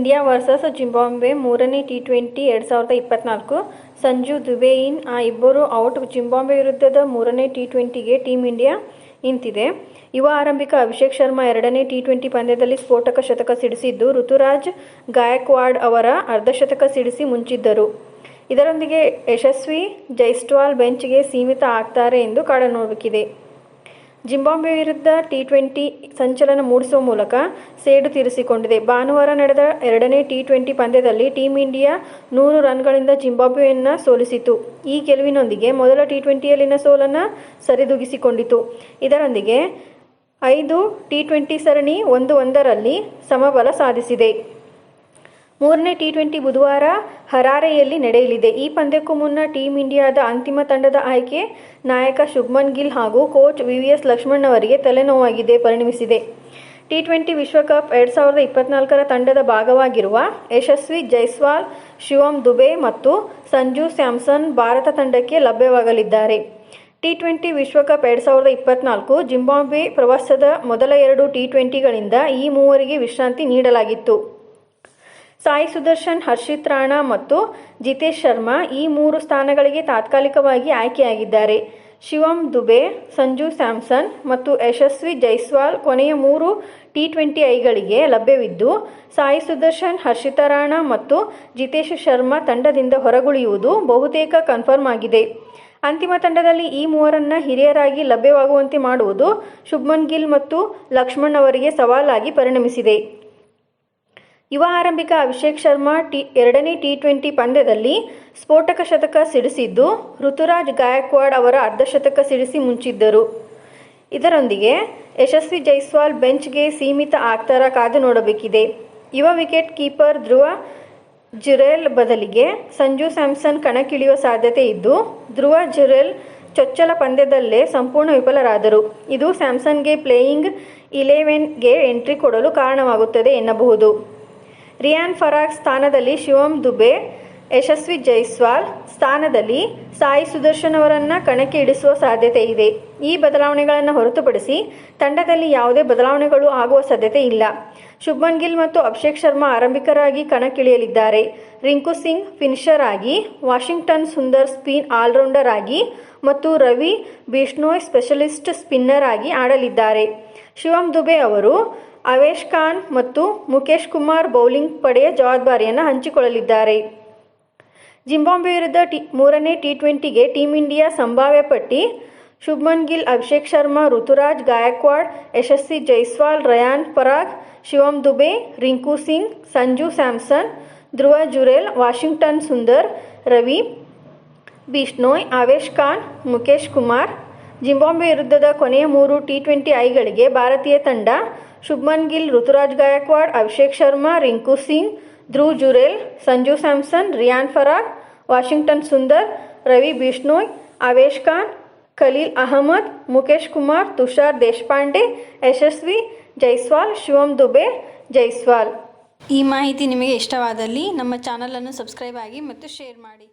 India versus Zimbabwe ಮೂರನೇ T twenty ಎರಡು ಸಾವಿರದ ಇಪ್ಪತ್ನಾಲ್ಕು. ಸಂಜು ದುಬೇಯಿನ್ ಆ ಇಬ್ಬರು ಔಟ್. ಜಿಂಬಾಬ್ವೆ ವಿರುದ್ಧದ ಮೂರನೇ ಟಿ ಟ್ವೆಂಟಿಗೆ ಟೀಮ್ ಇಂಡಿಯಾ ನಿಂತಿದೆ. ಯುವ ಆರಂಭಿಕ ಅಭಿಷೇಕ್ ಶರ್ಮಾ ಎರಡನೇ ಟಿ ಟ್ವೆಂಟಿ ಪಂದ್ಯದಲ್ಲಿ ಸ್ಫೋಟಕ ಶತಕ ಸಿಡಿಸಿದ್ದು, ಋತುರಾಜ್ ಗಾಯಕ್ವಾಡ್ ಅವರ ಅರ್ಧಶತಕ ಸಿಡಿಸಿ ಮುಂಚಿದ್ದರು. ಇದರೊಂದಿಗೆ ಯಶಸ್ವಿ ಜೈಸ್ಟ್ವಾಲ್ ಬೆಂಚ್ಗೆ ಸೀಮಿತ ಆಗ್ತಾರೆ ಎಂದು ಕಾಡನೋಡಬೇಕಿದೆ ಜಿಂಬಾಬ್ವೆ ವಿರುದ್ಧ ಟಿ ಟ್ವೆಂಟಿ ಸಂಚಲನ ಮೂಡಿಸುವ ಮೂಲಕ ಸೇಡು ತೀರಿಸಿಕೊಂಡಿದೆ. ಭಾನುವಾರ ನಡೆದ ಎರಡನೇ ಟಿ ಟ್ವೆಂಟಿ ಪಂದ್ಯದಲ್ಲಿ ಟೀಂ ಇಂಡಿಯಾ ನೂರು ರನ್ಗಳಿಂದ ಜಿಂಬಾಬ್ವೆಯನ್ನು ಸೋಲಿಸಿತು. ಈ ಗೆಲುವಿನೊಂದಿಗೆ ಮೊದಲ ಟಿ ಟ್ವೆಂಟಿಯಲ್ಲಿನ ಸೋಲನ್ನು ಸರಿದೂಗಿಸಿಕೊಂಡಿತು. ಇದರೊಂದಿಗೆ ಐದು ಟಿ ಟ್ವೆಂಟಿ ಸರಣಿ ಒಂದು ಒಂದರಲ್ಲಿ ಸಮಬಲ ಸಾಧಿಸಿದೆ. ಮೂರನೇ ಟಿ ಟ್ವೆಂಟಿ ಬುಧವಾರ ಹರಾರೆಯಲ್ಲಿ ನಡೆಯಲಿದೆ. ಈ ಪಂದ್ಯಕ್ಕೂ ಮುನ್ನ ಟೀಂ ಇಂಡಿಯಾದ ಅಂತಿಮ ತಂಡದ ಆಯ್ಕೆ ನಾಯಕ ಶುಭ್ಮನ್ ಗಿಲ್ ಹಾಗೂ ಕೋಚ್ ವಿವಿಎಸ್ ಲಕ್ಷ್ಮಣ್ ಅವರಿಗೆ ತಲೆನೋವಾಗಿದೆ, ಪರಿಣಮಿಸಿದೆ. ಟಿ ಟ್ವೆಂಟಿ ವಿಶ್ವಕಪ್ ಎರಡು ಸಾವಿರದ ಇಪ್ಪತ್ನಾಲ್ಕರ ತಂಡದ ಭಾಗವಾಗಿರುವ ಯಶಸ್ವಿ ಜೈಸ್ವಾಲ್ ಶಿವಂ ದುಬೆ ಮತ್ತು ಸಂಜು ಸ್ಯಾಮ್ಸನ್ ಭಾರತ ತಂಡಕ್ಕೆ ಲಭ್ಯವಾಗಲಿದ್ದಾರೆ. ಟಿ ಟ್ವೆಂಟಿ ವಿಶ್ವಕಪ್ ಎರಡು ಸಾವಿರದ ಇಪ್ಪತ್ನಾಲ್ಕು ಜಿಂಬಾಬ್ವೆ ಪ್ರವಾಸದ ಮೊದಲ ಎರಡು ಟಿ ಟ್ವೆಂಟಿಗಳಿಂದ ಈ ಮೂವರಿಗೆ ವಿಶ್ರಾಂತಿ ನೀಡಲಾಗಿತ್ತು. ಸಾಯಿ ಸುದರ್ಶನ್, ಹರ್ಷಿತ್ ರಾಣಾ ಮತ್ತು ಜಿತೇಶ್ ಶರ್ಮಾ ಈ ಮೂರು ಸ್ಥಾನಗಳಿಗೆ ತಾತ್ಕಾಲಿಕವಾಗಿ ಆಯ್ಕೆಯಾಗಿದ್ದಾರೆ. ಶಿವಂ ದುಬೆ, ಸಂಜು ಸ್ಯಾಮ್ಸನ್ ಮತ್ತು ಯಶಸ್ವಿ ಜೈಸ್ವಾಲ್ ಕೊನೆಯ ಮೂರು ಟಿ ಟ್ವೆಂಟಿ ಐಗಳಿಗೆ ಲಭ್ಯವಿದ್ದು, ಸಾಯಿ ಸುದರ್ಶನ್, ಹರ್ಷಿತಾ ರಾಣಾ ಮತ್ತು ಜಿತೇಶ್ ಶರ್ಮಾ ತಂಡದಿಂದ ಹೊರಗುಳಿಯುವುದು ಬಹುತೇಕ ಕನ್ಫರ್ಮ್ ಆಗಿದೆ. ಅಂತಿಮ ತಂಡದಲ್ಲಿ ಈ ಮೂವರನ್ನ ಹಿರಿಯರಾಗಿ ಲಭ್ಯವಾಗುವಂತೆ ಮಾಡುವುದು ಶುಭ್ಮನ್ ಗಿಲ್ ಮತ್ತು ಲಕ್ಷ್ಮಣ್ ಅವರಿಗೆ ಸವಾಲಾಗಿ ಪರಿಣಮಿಸಿದೆ. ಯುವ ಆರಂಭಿಕ ಅಭಿಷೇಕ್ ಶರ್ಮಾ ಟಿ, ಎರಡನೇ ಟಿ ಟ್ವೆಂಟಿ ಪಂದ್ಯದಲ್ಲಿ ಸ್ಫೋಟಕ ಶತಕ ಸಿಡಿಸಿದ್ದು ಋತುರಾಜ್ ಗಾಯಕ್ವಾಡ್ ಅವರ ಅರ್ಧಶತಕ ಸಿಡಿಸಿ ಮುಂಚಿದ್ದರು. ಇದರೊಂದಿಗೆ ಯಶಸ್ವಿ ಜೈಸ್ವಾಲ್ ಬೆಂಚ್ಗೆ ಸೀಮಿತ ಆಗ್ತಾರ ಕಾದು ನೋಡಬೇಕಿದೆ. ಯುವ ವಿಕೆಟ್ ಕೀಪರ್ ಧ್ರುವ ಜುರೆಲ್ ಬದಲಿಗೆ ಸಂಜು ಸ್ಯಾಮ್ಸನ್ ಕಣಕ್ಕಿಳಿಯುವ ಸಾಧ್ಯತೆ ಇದ್ದು, ಧ್ರುವ ಜುರೆಲ್ ಚೊಚ್ಚಲ ಪಂದ್ಯದಲ್ಲೇ ಸಂಪೂರ್ಣ ವಿಫಲರಾದರು. ಇದು ಸ್ಯಾಮ್ಸನ್ಗೆ ಪ್ಲೇಯಿಂಗ್ ಇಲೆವೆನ್ಗೆ ಎಂಟ್ರಿ ಕೊಡಲು ಕಾರಣವಾಗುತ್ತದೆ ಎನ್ನಬಹುದು. ರಿಯಾನ್ ಫರಾಗ್ ಸ್ಥಾನದಲ್ಲಿ ಶಿವಂ ದುಬೆ, ಯಶಸ್ವಿ ಜೈಸ್ವಾಲ್ ಸ್ಥಾನದಲ್ಲಿ ಸಾಯಿ ಸುದರ್ಶನ್ ಅವರನ್ನು ಕಣಕ್ಕೆ ಇಡಿಸುವ ಸಾಧ್ಯತೆ ಇದೆ. ಈ ಬದಲಾವಣೆಗಳನ್ನು ಹೊರತುಪಡಿಸಿ ತಂಡದಲ್ಲಿ ಯಾವುದೇ ಬದಲಾವಣೆಗಳು ಆಗುವ ಸಾಧ್ಯತೆ ಇಲ್ಲ. ಶುಭ್ಮನ್ ಗಿಲ್ ಮತ್ತು ಅಭಿಷೇಕ್ ಶರ್ಮಾ ಆರಂಭಿಕರಾಗಿ ಕಣಕ್ಕಿಳಿಯಲಿದ್ದಾರೆ. ರಿಂಕು ಸಿಂಗ್ ಫಿನಿಷರ್ ಆಗಿ, ವಾಷಿಂಗ್ಟನ್ ಸುಂದರ್ ಸ್ಪಿನ್ ಆಲ್ರೌಂಡರ್ ಆಗಿ ಮತ್ತು ರವಿ ಬಿಷ್ಣೋಯ್ ಸ್ಪೆಷಲಿಸ್ಟ್ ಸ್ಪಿನ್ನರ್ ಆಗಿ ಆಡಲಿದ್ದಾರೆ. ಶಿವಮ್ ದುಬೆ ಅವರು ಅವೇಶ್ ಖಾನ್ ಮತ್ತು ಮುಕೇಶ್ ಕುಮಾರ್ ಬೌಲಿಂಗ್ ಪಡೆಯ ಜವಾಬ್ದಾರಿಯನ್ನು ಹಂಚಿಕೊಳ್ಳಲಿದ್ದಾರೆ. ಜಿಂಬಾಬ್ವೆ ವಿರುದ್ಧ ಟಿ, ಮೂರನೇ ಟಿ ಟ್ವೆಂಟಿಗೆ ಟೀಂ ಇಂಡಿಯಾ ಸಂಭಾವ್ಯ ಪಟ್ಟಿ, ಶುಭ್ಮನ್ ಗಿಲ್, ಅಭಿಷೇಕ್ ಶರ್ಮಾ, ಋತುರಾಜ್ ಗಾಯಕ್ವಾಡ್, ಯಶಸ್ವಿ ಜೈಸ್ವಾಲ್, ರಯಾನ್ ಪರಾಗ್, ಶಿವಂ ದುಬೆ, ರಿಂಕು ಸಿಂಗ್, ಸಂಜು ಸ್ಯಾಮ್ಸನ್, ಧ್ರುವ ಜುರೇಲ್, ವಾಷಿಂಗ್ಟನ್ ಸುಂದರ್, ರವಿ, ಬಿಷ್ಣೋಯ್ ಆವೇಶ್ ಖಾನ್ ಮುಖೇಶ್ ಕುಮಾರ್ ಜಿಂಬಾಬ್ವೆ ವಿರುದ್ಧದ ಕೊನೆಯ ಮೂರು ಟಿ ಟ್ವೆಂಟಿ ಐಗಳಿಗೆ ಭಾರತೀಯ ತಂಡ ಶುಭ್ಮನ್ ಗಿಲ್, ಋತುರಾಜ್ ಗಾಯಕ್ವಾಡ್, ಅಭಿಷೇಕ್ ಶರ್ಮಾ, ರಿಂಕು ಸಿಂಗ್ ಧ್ರುವ್ ಜುರೇಲ್, ಸಂಜು ಸ್ಯಾಮ್ಸನ್, ರಿಯಾನ್ ಫರಾಗ್ ವಾಷಿಂಗ್ಟನ್ ಸುಂದರ್, ರವಿ ಬಿಷ್ಣೋಯ್, ಅವೇಶ್ ಖಾನ್, ಖಲೀಲ್ ಅಹಮದ್ ಮುಖೇಶ್ ಕುಮಾರ್, ತುಷಾರ್ ದೇಶಪಾಂಡೆ, ಯಶಸ್ವಿ, ಜೈಸ್ವಾಲ್, ಶಿವಂ ದುಬೆ, ಜೈಸ್ವಾಲ್. ಈ ಮಾಹಿತಿ ನಿಮಗೆ ಇಷ್ಟವಾದಲ್ಲಿ ನಮ್ಮ ಚಾನಲನ್ನು ಸಬ್ಸ್ಕ್ರೈಬ್ ಆಗಿ ಮತ್ತು ಶೇರ್ ಮಾಡಿ.